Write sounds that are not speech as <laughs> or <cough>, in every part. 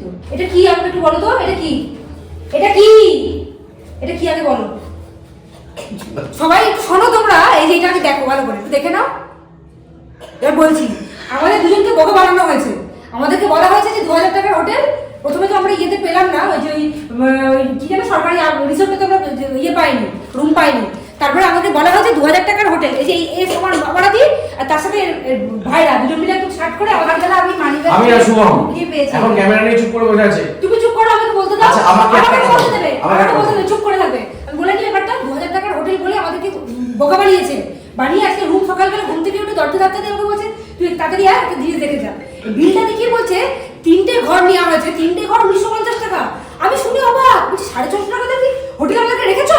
তো। এটা কি? আমাকে একটু বলো তো। এটা কি? এটা কি? এটা কি আগে বলো। সবাই শোনো তোমরা। এই যে আমি দেখো ভালো করে। একটু দেখে নাও। এবার বলছি, আমাদের দুজনকে বকে বানানো হয়েছে। আমাদেরকে বলা হয়েছে যে দু হাজার টাকার হোটেল। প্রথমে তো আমরা ইয়েতে পেলাম না। ওই যে ওই কি যেন সরকারি রিসোর্টে তো আমরা ইয়ে পাইনি রুম পাইনি। তারপরে আমাদের বলা হয়েছে দু হাজার টাকার হোটেল। এই যে এই- সমান বাবারা দিই আর তার সাথে ভাইরা দুজন মিলে একটু শার্ট করে আমার বেলা আমি মানি আমি আর শুভম পেয়েছি। এখন ক্যামেরা নিয়ে চুপ করে বসে আছে। তুমি চুপ করো আমাকে বলতে দাও। আচ্ছা, আমাকে আমাকে বলতে দেবে আমাকে আমাকে বলতে দেবে চুপ করে থাকবে। আমি বলে নিই ব্যাপারটা দু হাজার টাকার হোটেল বলে আমাদেরকে বোকা বানিয়েছে। বানিয়ে আজকে রুম সকালবেলা ঘুম থেকে উঠে দরজা ধাক্কা দিয়ে আমাকে বলছে তুই তাড়াতাড়ি আয় একটা জিনিস দেখে যা। বিলটা দেখিয়ে বলছে তিনটে ঘর নেওয়া হয়েছে তিনটে ঘর উনিশশো পঞ্চাশ টাকা। আমি শুনে অবাক বলছি সাড়ে ছশো টাকা দিয়ে হোটেল আমাদেরকে রেখেছো?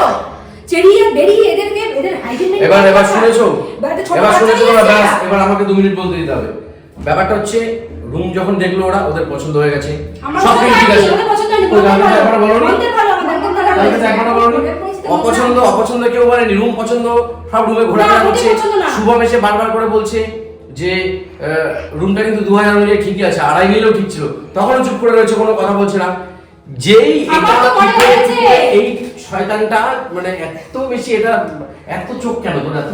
চেরিয়ে বেরিয়ে এদেরকে এদের হাইজিন এবার এবার শুনেছো? এবার শুনেছো নিয়ে ব্যাস এবার আমাকে দু মিনিট বলতে দিতে হবে। ব্যাপারটা হচ্ছে রুম যখন দেখল ওরা ওদের পছন্দ হয়ে গেছে। সব কিছু ঠিক আছে। অপছন্দ অপছন্দ কেউ বলেনি রুম পছন্দ সব রুমে করছে। শুভম এসে বারবার করে বলছে যে রুমটা কিন্তু দু হাজার অনুযায়ী ঠিকই আছে আড়াই নিলেও ঠিক ছিল। তখনও চুপ করে রয়েছে কোনো কথা বলছে না। যেই। এই শয়তানটা মানে এত বেশি এটা এত চোখ কেন তোর এত?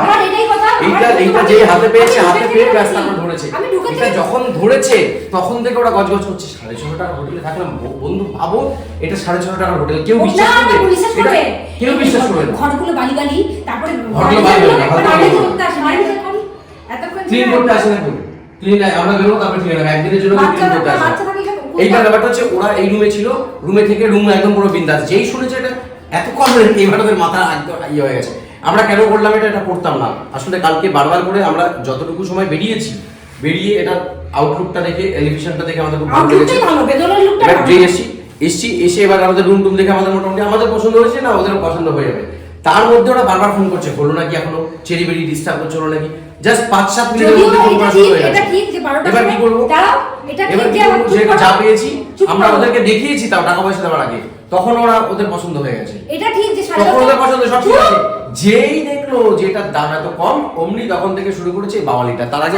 আমার এটাই কথা, এইটা এইটা যে হাতে পেয়েছে হাতে পেয়ে ব্যস্ত আমরা ধরেছে। এটা যখন ধরেছে তখন থেকে ওরা গজগজ করছে। সাড়ে ছশো টাকার হোটেলে থাকলাম। বন্ধু ভাবো এটা সাড়ে ছশো টাকার হোটেল। কেউ বিশ্বাস করবে? এটা। কেউ বিশ্বাস করবে ঘরগুলো বালি বালি, তারপরে ঘরগুলো বালি বালি, ক্লিন করতে আসে না। ক্লিন আমরা বেরোবো তারপর ক্লিন হবে। একদিনের জন্য ক্লিন করতে আসে এইবার ব্যাপারটা হচ্ছে ওরা এই রুমে ছিল। রুমে থেকে রুম একদম পুরো বিন্দাস। যেই শুনেছে এটা এত কম রেট এইবার ওদের মাথা একদম ইয়ে হয়ে গেছে। আমরা কেন করলাম এটা এটা করতাম না। আসলে কালকে বারবার করে আমরা যতটুকু সময় বেরিয়েছি বেরিয়ে এটা আউটলুকটা দেখে এলিভেশনটা দেখে আমাদের খুব ভালো লেগেছে। যে এসছি এসছি এসে এবার আমাদের রুম টুম দেখে আমাদের মোটামুটি আমাদের পছন্দ হয়েছে না ওদের পছন্দ হয়ে যাবে। তার মধ্যে ওরা বারবার ফোন করছে হলো নাকি এখনও? চেরি বেরি ডিস্টার্ব করছে হলো নাকি? জাস্ট পাঁচ সাত মিনিটের মধ্যে ফোন করা শুরু হয়ে এটা গেছে। ঠিক যে 12টার এবার কি করব? এবার কি করব? যে যা পেয়েছি আমরা ওদেরকে দেখিয়েছি তাও টাকা পয়সা দেওয়ার আগে। তখন ওরা ওদের পছন্দ হয়ে গেছে। এটা ঠিক যে সাড়ে তখন ওদের পছন্দ সব ঠিক আছে। যেই দেখল যে এটার দাম এত কম অমনি তখন থেকে শুরু করেছে এই বাওয়ালিটা তার আগে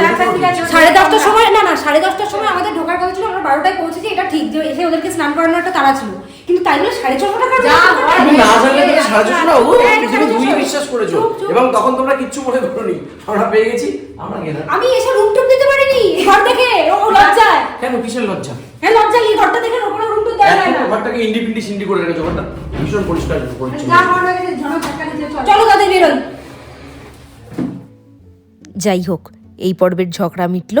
আছে। সাড়ে দশটার সময় না না সাড়ে দশটার সময় আমাদের ঢোকার কথা ছিল আমরা বারোটায় পৌঁছেছি এটা ঠিক যে এসে ওদেরকে স্নান করানোর একটা তারা ছিল। কিন্তু তাই বলে সাড়ে ছশো টাকা না জানলে তুমি সাড়ে ছশো টাকা ও তুমি দুই। বিশ্বাস করেছ। এবং তখন তোমরা কিচ্ছু মনে করোনি। আমরা পেয়ে গেছি আমরা গেলাম। আমি এসে রুম টুম দিতে পারিনি ঘর দেখে ও লজ্জায়। কেন কিসের লজ্জা? হ্যাঁ লজ্জায় এই ঘরটা দেখে ওপরে রুম টুম দেওয়া যায় না। ঘরটাকে ইন্ডিপেন্ডি সিন্ডি করে রেখেছো ঘরটা ভীষণ পরিষ্কার পরিচ্ছন্ন। যা হওয়ার হয়ে গেছে ঝড় ধাক্কা দিতে চলো। চলো বেরোই। যাই হোক এই পর্বের ঝগড়া মিটল।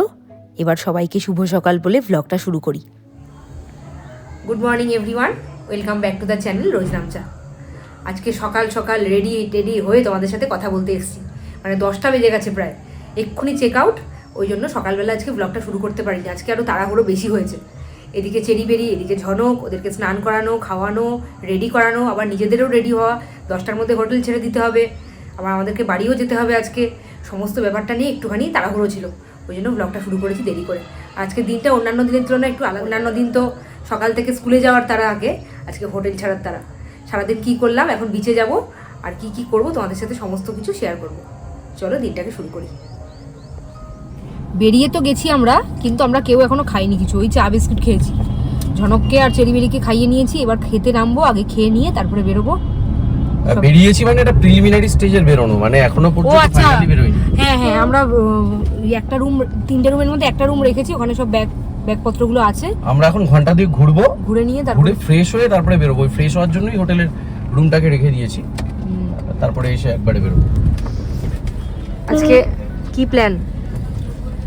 এবার সবাইকে শুভ সকাল বলে ভ্লগটা শুরু করি। Good morning everyone welcome back to the channel রোজ নামচা আজকে সকাল সকাল রেডি টেডি হয়ে তোমাদের সাথে কথা বলতে এসেছি। মানে দশটা বেজে গেছে প্রায়। এক্ষুনি চেক আউট ওই জন্য সকালবেলা আজকে ব্লগটা শুরু করতে পারিনি। আজকে আরও তাড়াহুড়ো বেশি হয়েছে। এদিকে চেরি বেরি, এদিকে ঝনক, ওদেরকে স্নান করানো, খাওয়ানো রেডি করানো, আবার নিজেদেরও রেডি হওয়া। দশটার মধ্যে হোটেল ছেড়ে দিতে হবে। আবার আমাদেরকে বাড়িও যেতে হবে আজকে। সমস্ত ব্যাপারটা নিয়ে একটুখানি তাড়াহুড়ো ছিল। ওই জন্য ব্লগটা শুরু করেছি দেরি করে। আজকে দিনটা অন্যান্য দিনের তুলনায় একটু আলাদা অন্যান্য দিন তো সকাল থেকে স্কুলে যাওয়ার তারা আগে, আজকে হোটেল ছাড়ার তারা। সারাদিন কি করলাম, এখন বিচে যাব। আর কি কি করব, তোমাদের সাথে সমস্ত কিছু শেয়ার করব। চলো দিনটাকে শুরু করি। বেরিয়ে তো গেছি আমরা কিন্তু আমরা কেউ এখনও খাইনি কিছু। ওই চা বিস্কুট খেয়েছি। ঝনককে আর চেরিবেরিকে খাইয়ে নিয়েছি এবার খেতে নামবো আগে খেয়ে নিয়ে তারপরে বেরোবো। বেরিয়েছি মানে এটা প্রিলিমিনারি স্টেজের বেরোনো মানে এখনও পর্যন্ত আচ্ছা। ফাইনালি বেরোয়নি। হ্যাঁ হ্যাঁ আমরা একটা রুম তিনটে রুমের মধ্যে একটা রুম রেখেছি ওখানে সব ব্যাগ ব্যাগপত্রগুলো আছে। আমরা এখন ঘণ্টা দুই ঘুরবো ঘুরে নিয়ে ঘুরে তারপরে ফ্রেশ হয়ে তারপরে বেরোবো। ফ্রেশ হওয়ার জন্যই হোটেলের রুমটাকে রেখে দিয়েছি। তারপরে এসে একবারে বেরোবো। আজকে কি প্ল্যান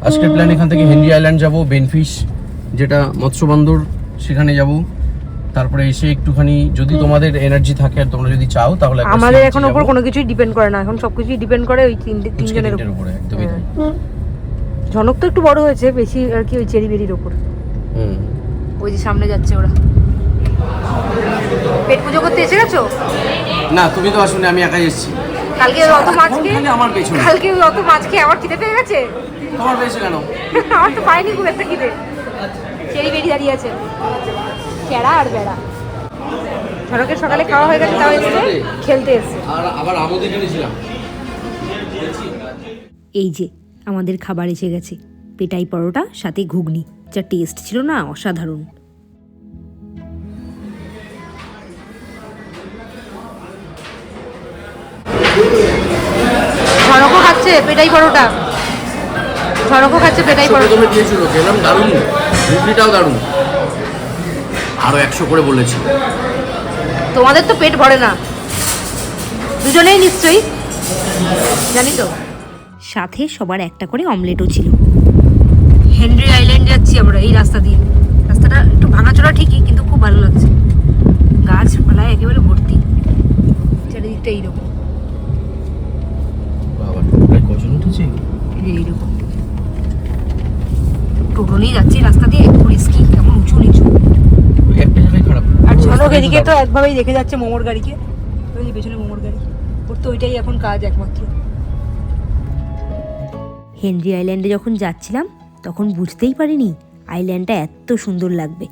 আজকের প্ল্যান এখান থেকে হেনরি আইল্যান্ড যাব বেনফিশ যেটা মৎস্য বন্দর সেখানে যাব। তারপরে এসে একটুখানি যদি তোমাদের এনার্জি থাকে আর তোমরা যদি চাও তাহলে আমাদের এখন এ ওপর কোনো কিছুই ডিপেন্ড করে না। এখন সবকিছুই ডিপেন্ড করে ওই তিন তিনজনের উপর। উপরে একদমই তাই। ঝনক তো একটু বড় হয়েছে বেশি আর কি ওই চেরি বেরির ওপর হুম। ওই যে সামনে যাচ্ছে ওরা। পেট পুজো করতে এসে গেছো? না তুমি তো আসলে আমি একাই এসেছি। কালকে অত মাছ খেয়ে আমার পেছনে। কালকে অত মাছ খেয়ে আমার খিদে পেয়ে গেছে? তোমার পেয়েছ কেন? <laughs> আমার তো পাইনি খুব একটা খিদে। চেরি বেরি দাঁড়িয়ে আছে। চেরা আর বেড়া। ঝড়কে সকালে খাওয়া হয়ে গেছে তাও খেলতে এসে আর আবার এই যে আমাদের খাবার এসে গেছে। পেটাই পরোটা সাথে ঘুগনি। যা টেস্ট ছিল না অসাধারণ। খাচ্ছে পেটাই পরোটা। ঝড়কও খাচ্ছে পেটাই একশো প্রথমে দিয়েছিল খেলাম দারুণ রুটিটাও দারুণ। আরও একশো করে বলেছি। তোমাদের তো পেট ভরে না। দুজনেই নিশ্চয়ই। জানি তো। সাথে সবার একটা করে অমলেটও ছিল। হেনরি আইল্যান্ড যাচ্ছি আমরা এই রাস্তা দিয়ে। রাস্তাটা একটু ভাঙাচোরা ঠিকই কিন্তু খুব ভালো লাগছে। গাছপালায় একেবারে ভর্তি। চারিদিকটা এইরকম। বাবা কজন উঠেছে? এইরকম। নিয়ে যাচ্ছি রাস্তা দিয়ে একটু রিস্কি কেমন উঁচু নিচু। আর ঝলক এদিকে তো একভাবেই দেখে যাচ্ছে মোমোর গাড়িকে। ওই পেছনে মোমোর গাড়ি। ওর তো ওইটাই এখন কাজ একমাত্র। হেনরি আইল্যান্ডে যখন যাচ্ছিলাম তখন বুঝতেই পারিনি আইল্যান্ডটা এত সুন্দর লাগবে।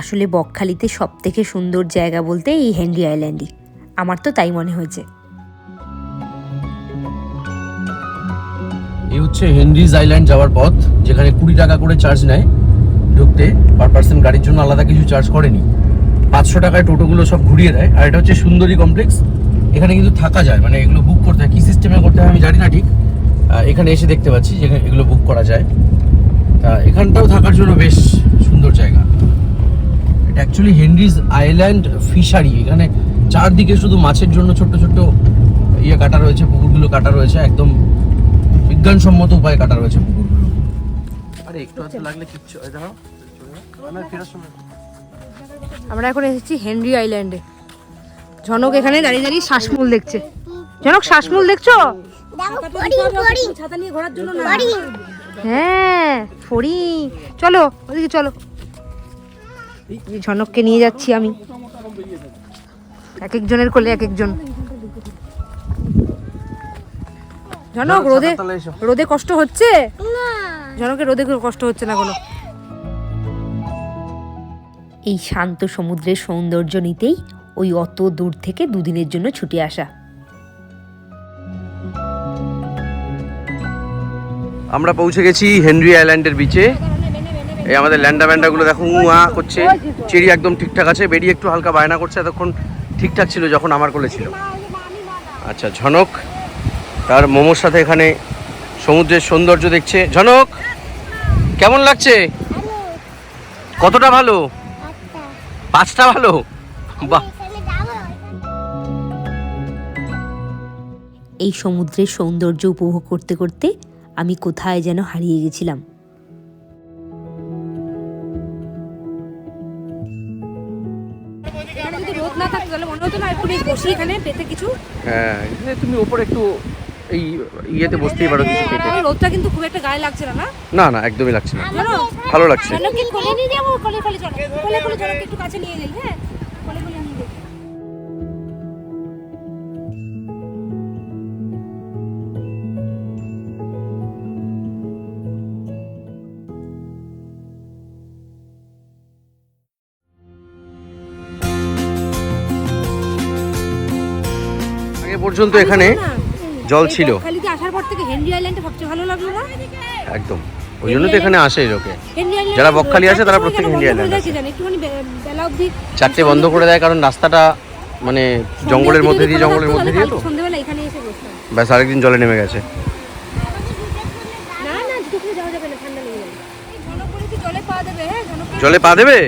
আসলে বকখালিতে সব থেকে সুন্দর জায়গা বলতে এই হেনরি আইল্যান্ডই। আমার তো তাই মনে হয়েছে। এই হচ্ছে হেনরিজ আইল্যান্ড যাওয়ার পথ, যেখানে কুড়ি টাকা করে চার্জ নেয় ঢুকতে পার পার্সন গাড়ির জন্য আলাদা কিছু চার্জ করেনি। পাঁচশো টাকায় টোটোগুলো সব ঘুরিয়ে দেয়, আর এটা হচ্ছে সুন্দরী কমপ্লেক্স এখানে কিন্তু থাকা যায় মানে এগুলো বুক করতে হয়। কী সিস্টেমে করতে হয় আমি জানি না ঠিক। এখানে এসে দেখতে পাচ্ছি যে এগুলো বুক করা যায়। তা এখানটাও থাকার জন্য বেশ সুন্দর জায়গা। এটা অ্যাকচুয়ালি হেনরিজ আইল্যান্ড ফিশারি। এখানে চারদিকে শুধু মাছের জন্য ছোট্ট ছোট্ট ইয়ে কাটা রয়েছে, পুকুরগুলো কাটা রয়েছে, একদম বিজ্ঞানসম্মত উপায়ে কাটা রয়েছে পুকুরগুলো। আরে একটু হাতে লাগলে কিচ্ছু এই দেখো আমার এখন এসেছি হেনরি আইল্যান্ডে। ঝনক এখানে দাঁড়িয়ে দাঁড়িয়ে শ্বাসমূল দেখছে। ঝনক শ্বাসমূল দেখছ? ছাতা নিয়ে ঘোরার জন্য না হ্যাঁ ফড়িং। চলো ওদিকে চলো। এই ঝনককে নিয়ে যাচ্ছি আমি। এক একজনের কোলে এক একজন। ঝনক রোদে রোদে কষ্ট হচ্ছে? ঝনকের রোদে কষ্ট হচ্ছে না কোনো? এই শান্ত সমুদ্রের সৌন্দর্য নিতেই ওই অত দূর থেকে দুদিনের জন্য ছুটে আসা। আমরা পৌঁছে গেছি হেনরি আইল্যান্ডের বিচে এই আমাদের ল্যান্ডা ম্যান্ডাগুলো দেখো উয়া করছে। চেরি একদম ঠিকঠাক আছে বেরি একটু হালকা বায়না করছে এতক্ষণ ঠিকঠাক ছিল যখন আমার কোলে ছিল। আচ্ছা ঝনক তার মোমোর সাথে এখানে সমুদ্রের সৌন্দর্য দেখছে। ঝনক কেমন লাগছে? কতটা ভালো? পাঁচটা ভালো? বাহ। এই সমুদ্রের সৌন্দর্য উপভোগ করতে করতে আমি কোথায় যেন হারিয়ে গেছিলাম। এখানে না থাকতো তাহলে মনে হতো না একটু বসি এখানে পেতে কিছু। হ্যাঁ তুমি ওপরে একটু এই ইয়েতে বসতেই পারো কিছু পেটে রোদটা কিন্তু খুব একটা গায়ে লাগছে না না? না একদমই লাগছে না। ভালো? লাগছে। কোলে নিয়ে যাব? কোলে কোলে চলো। কোলে কোলে জনকে একটু কাছে নিয়ে যাই হ্যাঁ? কোলে কোলে নিয়ে যাই। আগে পর্যন্ত এখানে জল ছিল। খালিতে আসার পর থেকে হেনরি আইল্যান্ডে সবচেয়ে ভালো লাগল না? একদম। ওই জন্য তো এখানে আসে লোকে। যারা বকখালি আসে তারা প্রত্যেকে হেনরি আইল্যান্ড চারটে বন্ধ করে দেয় কারণ রাস্তাটা মানে জঙ্গলের মধ্যে দিয়ে জঙ্গলের মধ্যে দিয়ে তো। ব্যাস আরেকদিন জলে নেমে গেছে। জলে পা দেবে।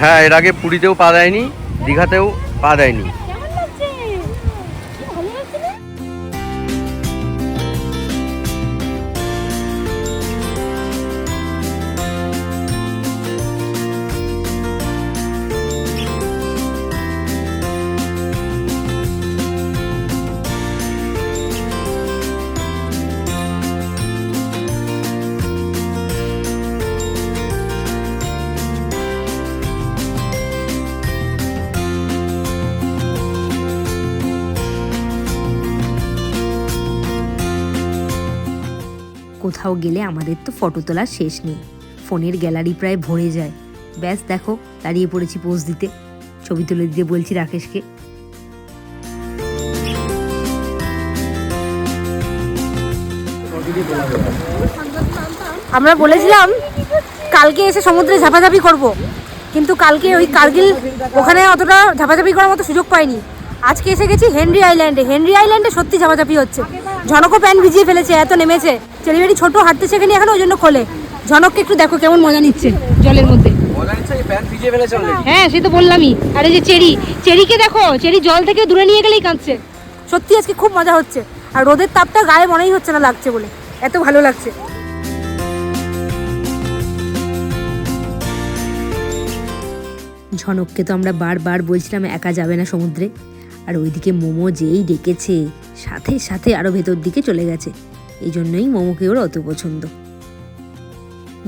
হ্যাঁ এর আগে পুরীতেও পা দেয়নি দীঘাতেও পা দেয়নি। কোথাও গেলে আমাদের তো ফটো তোলার শেষ নেই। ফোনের গ্যালারি প্রায় ভরে যায়। ব্যাস দেখো, দাঁড়িয়ে পড়েছি পোজ দিতে। ছবি তুলে দিতে বলছি রাকেশকে। আমরা বলেছিলাম, কালকে এসে সমুদ্রে ঝাপাঝাপি করব। কিন্তু কালকে ওই কার্গিল ওখানে অতটা ঝাপাঝাপি করার মতো সুযোগ পাইনি। আজকে এসে গেছি হেনরি আইল্যান্ডে। হেনরি আইল্যান্ডে সত্যি চাপাচাপি হচ্ছে। ঝনকও প্যান্ট ভিজিয়ে ফেলেছে এত নেমেছে। চেলিবেরি ছোট হাঁটতে শেখেনি এখন ওই জন্য খোলে। ঝনককে একটু দেখো কেমন মজা নিচ্ছে জলের মধ্যে। হ্যাঁ সে তো বললামই। আরে যে চেরি চেরিকে দেখো চেরি জল থেকে দূরে নিয়ে গেলেই কাঁদছে। সত্যি আজকে খুব মজা হচ্ছে। আর রোদের তাপটা গায়ে মনেই হচ্ছে না লাগছে বলে। এত ভালো লাগছে। ঝনককে তো আমরা বারবার বলছিলাম একা যাবে না সমুদ্রে। আর ওইদিকে মোমো যেই ডেকেছে সাথে সাথে আরও ভেতর দিকে চলে গেছে। এই জন্যই মোমোকে ওর অত পছন্দ।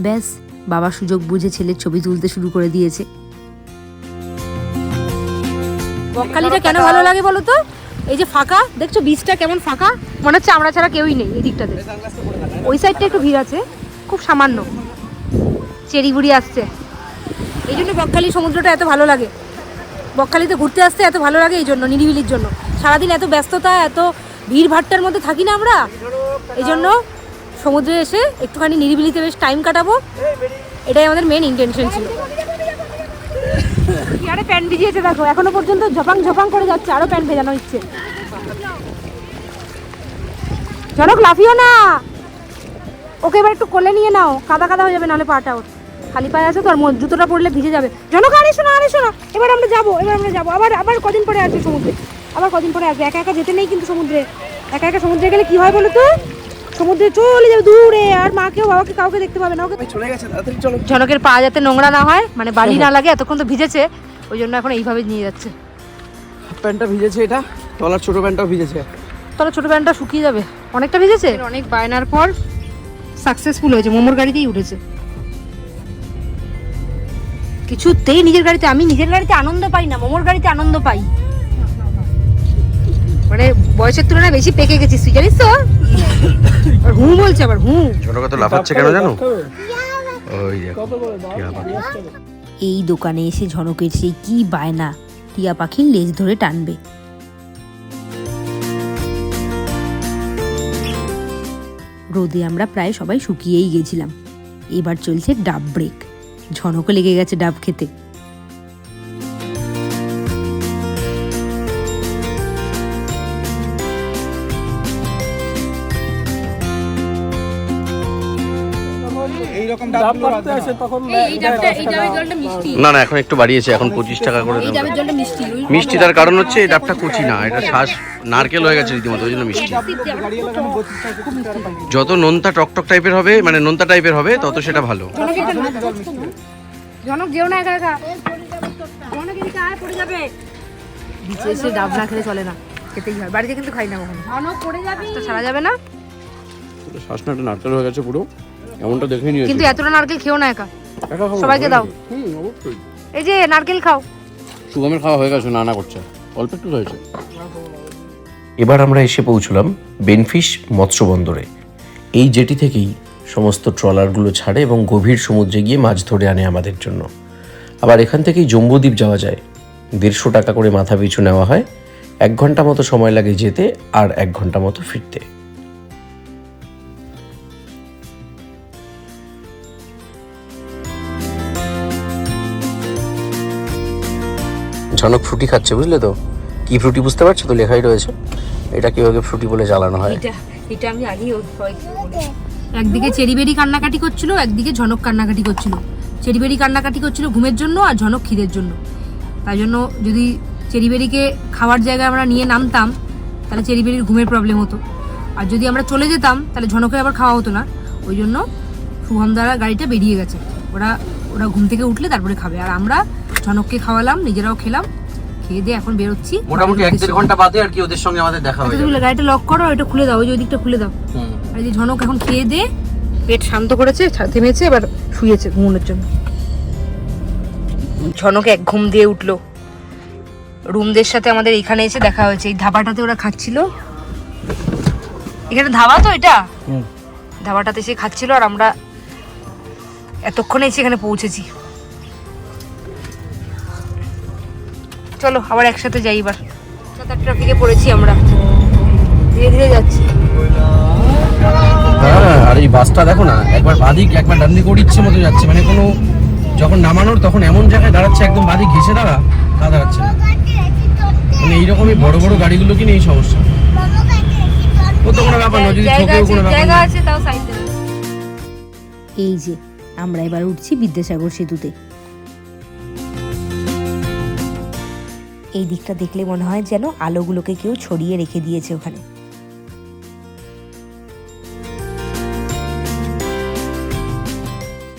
ব্যাস, বাবা সুযোগ বুঝে ছেলের ছবি তুলতে শুরু করে দিয়েছে। বকখালিটা কেন ভালো লাগে বলো তো? এই যে ফাঁকা, দেখছ বীজটা কেমন ফাঁকা? মনে হচ্ছে আমরা ছাড়া কেউই নেই এই দিকটাতে ওই সাইডটা একটু ভিড় আছে, খুব সামান্য। চেরি বুড়ি আসছে। এই জন্য বকখালি সমুদ্রটা এত ভালো লাগে। বকখালিতে ঘুরতে আসতে এত ভালো লাগে এই জন্য, নিরিবিলির জন্য। সারাদিন এত ব্যস্ততা, এত ভিড় ভাট্টার মধ্যে থাকি না আমরা। এই জন্য সমুদ্রে এসে একটুখানি নিরিবিলিতে বেশ টাইম কাটাবো। এটাই আমাদের মেন ইন্টেনশন ছিল। আরে প্যান্ট ভিজিয়েছে দেখো, এখনও পর্যন্ত ঝপাং ঝপাং করে যাচ্ছে, আরও প্যান্ট ভেজানো ইচ্ছে জনক লাফিও না। ওকে এবার একটু কোলে নিয়ে নাও, কাদা কাদা হয়ে যাবে, নাহলে পাটা ওর। খালি পায়ে আছে তো আর জুতোটা পরলে ভিজে যাবে। জনক আরে শোনো আরে শোনো। এবার আমরা যাব এবার আমরা যাব। আবার আবার কদিন পরে আসবে সমুদ্রে। আবার কদিন পরে আসবে। একা একা যেতে নেই কিন্তু সমুদ্রে। একা একা সমুদ্রে গেলে কি হয় বলো তো? সমুদ্রে চলে যাবে দূরে আর মাকেও বাবাকে কাউকে দেখতে পাবে না। ওকে চলে গেছে তাড়াতাড়ি চলো। ঝনকের পা যাতে নোংরা না হয় মানে বালি না লাগে এতক্ষণ তো ভিজেছে। ওই জন্য এখন এইভাবে নিয়ে যাচ্ছে। হাফ প্যান্টটা ভিজেছে এটা? তলার ছোট প্যান্টটাও ভিজেছে। তাহলে ছোট প্যান্টটা শুকিয়ে যাবে। অনেকটা ভিজেছে? অনেক বায়নার পর সাকসেসফুল হয়েছে। মোমোর গাড়িতেই উঠেছে। কিছুতেই নিজের গাড়িতে আমি নিজের গাড়িতে আনন্দ পাই না মোমোর গাড়িতে আনন্দ পাই। মানে বয়সের তুলনায় বেশি পেকে গেছিস তুই জানিস তো? আর হু বলছে আবার হু। ছোট কত লাফাচ্ছে কেন জানো? ওই এই দোকানে এসে ঝনকের সেই কি বায়না টিয়া পাখির লেজ ধরে টানবে। রোদে আমরা প্রায় সবাই শুকিয়েই গেছিলাম। এবার চলছে ডাব ব্রেক। ঝনকও লেগে গেছে ডাব খেতে। না না এখন একটু বাড়িয়েছে এখন পঁচিশ টাকা করে মিষ্টি তার কারণ হচ্ছে এই ডাবটা কুচি না এটা শ্বাস নারকেল হয়ে গেছে রীতিমতো ওই জন্য মিষ্টি। যত নোনতা টকটক টাইপের হবে মানে নোনতা টাইপের হবে তত সেটা ভালো। জনক যেও না একা একা। জনক এদিকে আয় পড়ে যাবে। বিচে এসে ডাব না খেলে চলে না খেতেই হয়। বাড়িতে কিন্তু খাই না কখনো। জনক পড়ে যাবি। তো ছাড়া যাবে না। শ্বাসনাটা নারকেল হয়ে গেছে পুরো। এমনটা দেখে নিয়েছি? কিন্তু এতটা নারকেল খেও না একা। সবাইকে দাও। হুম অবশ্যই। এই যে নারকেল খাও। সুগমের খাওয়া হয়ে গেছে নানা করছে। অল্প একটু হয়েছে। এবার আমরা এসে পৌঁছলাম বেনফিশ মৎস্য বন্দরে। এই জেটি থেকেই সমস্ত ট্রলারগুলো ছাড়ে এবং গভীর সমুদ্রে গিয়ে মাছ ধরে আনে আমাদের জন্য। আবার এখান থেকেই জম্বুদ্বীপ যাওয়া যায়। দেড়শো টাকা করে মাথা পিছু নেওয়া হয়। এক ঘণ্টা মতো সময় লাগে যেতে আর এক ঘণ্টা মতো ফিরতে। ঝনক ফ্রুটি খাচ্ছে, বুঝলে তো? কি ফ্রুটি বুঝতে পারছ? তো লেখাই রয়েছে। এটা কীভাবে ফ্রুটি বলে জ্বালানো হয়? এটা এটা আমি বলি। একদিকে চেরিবেরি কান্নাকাটি করছিল, একদিকে ঝনক কান্নাকাটি করছিল। চেরিবেরি কান্নাকাটি করছিল ঘুমের জন্য আর ঝনক খিদের জন্য। তাই জন্য যদি চেরিবেরিকে খাওয়ার জায়গায় আমরা নিয়ে নামতাম, তাহলে চেরিবেরির ঘুমের প্রবলেম হতো। আর যদি আমরা চলে যেতাম, তাহলে ঝনকের আবার খাওয়া হতো না। ওই জন্য শুভম দ্বারা গাড়িটা বেরিয়ে গেছে। ওরা ওরা ঘুম থেকে উঠলে তারপরে খাবে। আর আমরা ঝনককে খাওয়ালাম নিজেরাও খেলাম খেয়ে দিয়ে এখন বেরোচ্ছি। মোটামুটি এক দেড় ঘণ্টা বাদে আর কি ওদের সঙ্গে আমাদের দেখা আচ্ছা, হয়ে তুমি গাড়িটা লক করো এটা খুলে দাও ওই ওই দিকটা খুলে দাও। আর এই যে ঝনক এখন খেয়ে দে পেট শান্ত করেছে থেমেছে এবার শুয়েছে ঘুমানোর জন্য। ঝনক এক ঘুম দিয়ে উঠল। রুমদের সাথে আমাদের এখানে এসে দেখা হয়েছে। এই ধাবাটাতে ওরা খাচ্ছিল। এখানে ধাবা তো এটা? ধাবাটাতে এসে খাচ্ছিল আর আমরা এতক্ষণে এসে এখানে পৌঁছেছি। চলো আবার একসাথে যাই এবার। সাত আট ট্রাফিকে পড়েছি আমরা। ধীরে ধীরে যাচ্ছি। আর এই বাসটা দেখো না একবার বাদিক একবার ডান দিকে ইচ্ছে মতো যাচ্ছে। মানে কোনো যখন নামানোর তখন এমন জায়গায় দাঁড়াচ্ছে একদম বাদিক ঘেসে দাঁড়া তা দাঁড়াচ্ছে না। মানে এইরকমই বড় বড় গাড়িগুলো কিনে এই সমস্যা? ও তো কোনো ব্যাপার না যদি ঠকেও কোনো ব্যাপার না আছে তাও সাইড এই যে আমরা এবার উঠছি বিদ্যাসাগর সেতুতে। এই দিকটা দেখলে মনে হয় যেন আলোগুলোকে কেউ ছড়িয়ে রেখে দিয়েছে ওখানে।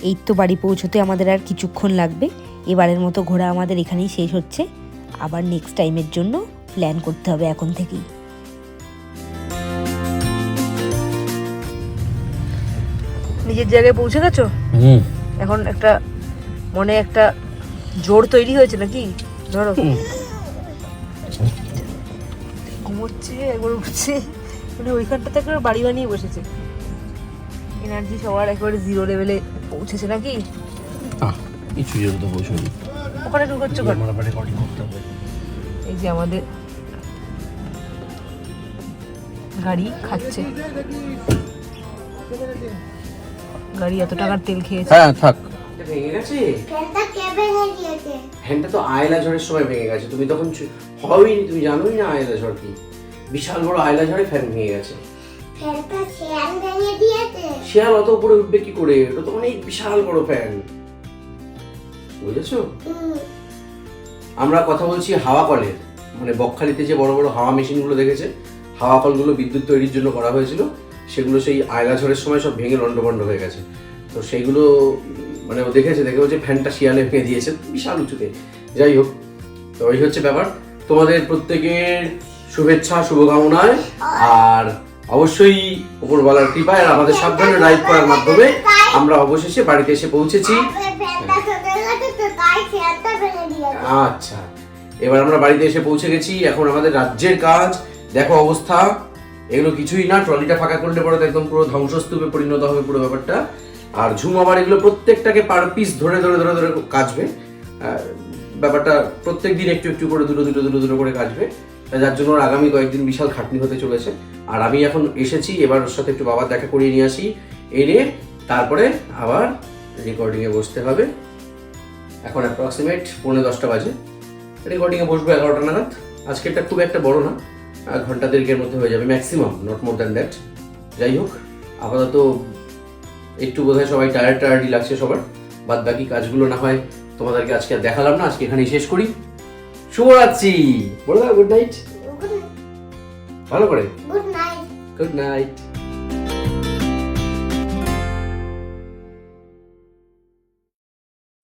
এই তো বাড়ি পৌঁছতে আমাদের আর কিছুক্ষণ লাগবে। এবারের মতো ঘোরা আমাদের এখানেই শেষ হচ্ছে। আবার নেক্সট টাইমের জন্য প্ল্যান করতে হবে এখন থেকেই। নিজের জায়গায় পৌঁছে গেছো? এখন একটা মনে একটা জোর তৈরি হয়েছে নাকি? ধরো। ঘুমোচ্ছে একবার উঠছে মানে ওইখানটাতে একবার বাড়ি বানিয়ে বসেছে। এনার্জি সবার একেবারে জিরো লেভেলে পৌঁছেছে নাকি? কিছু জন্য তো পৌঁছনি ওখানে ঢুকাচ্ছ এই যে আমাদের গাড়ি খাচ্ছে। গাড়ি এত টাকার তেল খেয়েছে। হ্যাঁ থাক। ভেঙে গেছে? ফ্যানটা কে ভেঙে দিয়েছে? ফ্যানটা তো আয়লা ঝড়ের সময় ভেঙে গেছে। তুমি তখন হবেই তুমি জানোই না আয়লা ঝড় কি। বিশাল বড় আয়লা ঝড়ে ফ্যান ভেঙে গেছে। ফ্যানটা শেয়ার ভেঙে দিয়েছে। শেয়াল অত উপরে উঠবে কি করে? ওটা তো অনেক বিশাল বড় ফ্যান। বুঝেছ? আমরা কথা বলছি হাওয়া কলের মানে বকখালিতে যে বড় বড় হাওয়া মেশিনগুলো দেখেছে হাওয়া কলগুলো বিদ্যুৎ তৈরির জন্য করা হয়েছিল সেগুলো সেই আয়লা ঝড়ের সময় সব ভেঙে লন্ডভন্ড হয়ে গেছে। তো সেইগুলো মানে ও দেখেছে, দেখে বলছে, ফ্যানটা শিয়ালে ভেঙে দিয়েছে। বিশাল উঁচুতে। যাই হোক, তো ওই হচ্ছে ব্যাপার। তোমাদের প্রত্যেকের শুভেচ্ছা, শুভকামনায়। আর অবশ্যই উপরওয়ালার কৃপায় আর আমাদের সাবধানে ড্রাইভ করার মাধ্যমে আমরা অবশেষে বাড়িতে এসে পৌঁছেছি। আচ্ছা এবার আমরা বাড়িতে এসে পৌঁছে গেছি। এখন আমাদের রাজ্যের কাজ। দেখো অবস্থা। এগুলো কিছুই না, ট্রলিটা ফাঁকা করলে পরে একদম পুরো ধ্বংসস্তূপে পরিণত হবে পুরো ব্যাপারটা। আর ঝুম আবার এগুলো প্রত্যেকটাকে পার পিস ধরে ধরে ধরে ধরে কাচবে। ব্যাপারটা প্রত্যেক দিন একটু একটু করে দুটো দুটো দুটো দুটো করে কাচবে। যার জন্য আগামী কয়েকদিন বিশাল খাটনি হতে চলেছে। আর আমি এখন এসেছি, এবার ওর সাথে একটু বাবার দেখা করিয়ে নিয়ে আসি। এনে তারপরে আবার রেকর্ডিংয়ে বসতে হবে। এখন অ্যাপ্রক্সিমেট পৌনে দশটা বাজে। রেকর্ডিংয়ে বসবো এগারোটা নাগাদ। আজকেরটা খুব একটা বড় না ঘণ্টা দেড়কের মধ্যে হয়ে যাবে maximum not more than that যাই হোক, আপাতত একটু বোধহয় সবাই টায়ার টায়ার্ডই লাগছে সবার। বাদ বাকি কাজগুলো না হয় তোমাদেরকে আজকে আর দেখালাম না আজকে এখানেই শেষ করি। শুভরাত্রি! বলে দাও গুড নাইট ভালো করে। Good night good night